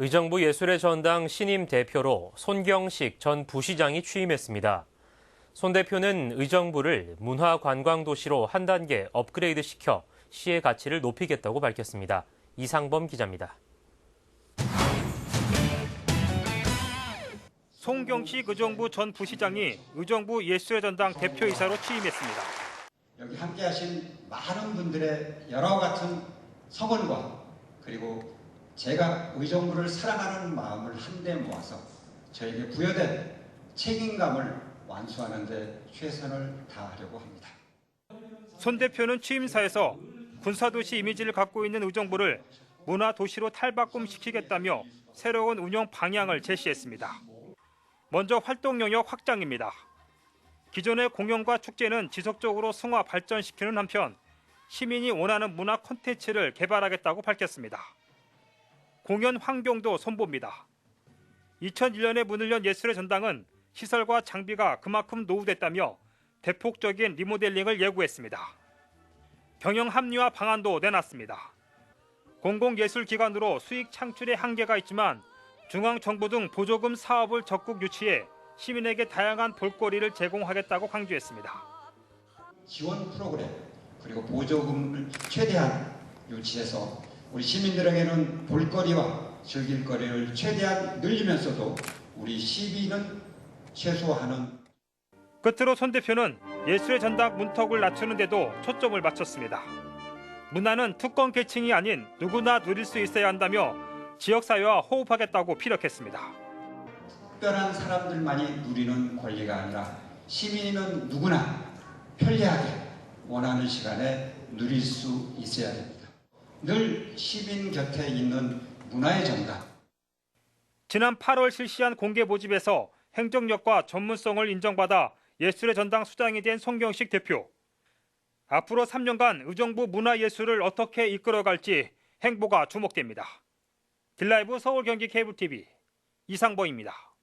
의정부 예술의 전당 신임 대표로 손경식 전 부시장이 취임했습니다. 손 대표는 의정부를 문화관광도시로 한 단계 업그레이드 시켜 시의 가치를 높이겠다고 밝혔습니다. 이상범 기자입니다. 송경식 의정부 전 부시장이 의정부 예술의 전당 대표이사로 취임했습니다. 여기 함께하신 많은 분들의 여러 같은 성원과 그리고 제가 의정부를 사랑하는 마음을 한데 모아서 저에게 부여된 책임감을 완수하는 데 최선을 다하려고 합니다. 손 대표는 취임사에서 군사도시 이미지를 갖고 있는 의정부를 문화도시로 탈바꿈시키겠다며 새로운 운영 방향을 제시했습니다. 먼저 활동 영역 확장입니다. 기존의 공연과 축제는 지속적으로 승화 발전시키는 한편 시민이 원하는 문화 콘텐츠를 개발하겠다고 밝혔습니다. 공연 환경도 선보입니다. 2001년에 문을 연 예술의 전당은 시설과 장비가 그만큼 노후됐다며 대폭적인 리모델링을 예고했습니다. 경영 합리화 방안도 내놨습니다. 공공예술기관으로 수익 창출에 한계가 있지만 중앙정부 등 보조금 사업을 적극 유치해 시민에게 다양한 볼거리를 제공하겠다고 강조했습니다. 지원 프로그램 그리고 보조금을 최대한 유치해서 우리 시민들에게는 볼거리와 즐길거리를 최대한 늘리면서도 우리 시민은 최소화하는 끝으로 손 대표는 예술의 전당 문턱을 낮추는 데도 초점을 맞췄습니다. 문화는 특권 계층이 아닌 누구나 누릴 수 있어야 한다며 지역사회와 호흡하겠다고 피력했습니다. 특별한 사람들만이 누리는 권리가 아니라 시민이면 누구나 편리하게 원하는 시간에 누릴 수 있어야 됩니다. 늘 시민 곁에 있는 문화의 정당. 지난 8월 실시한 공개 모집에서 행정력과 전문성을 인정받아 예술의 전당 수장이 된 송경식 대표. 앞으로 3년간 의정부 문화예술을 어떻게 이끌어갈지 행보가 주목됩니다. 딜라이브 서울 경기 케이블 TV 이상범입니다.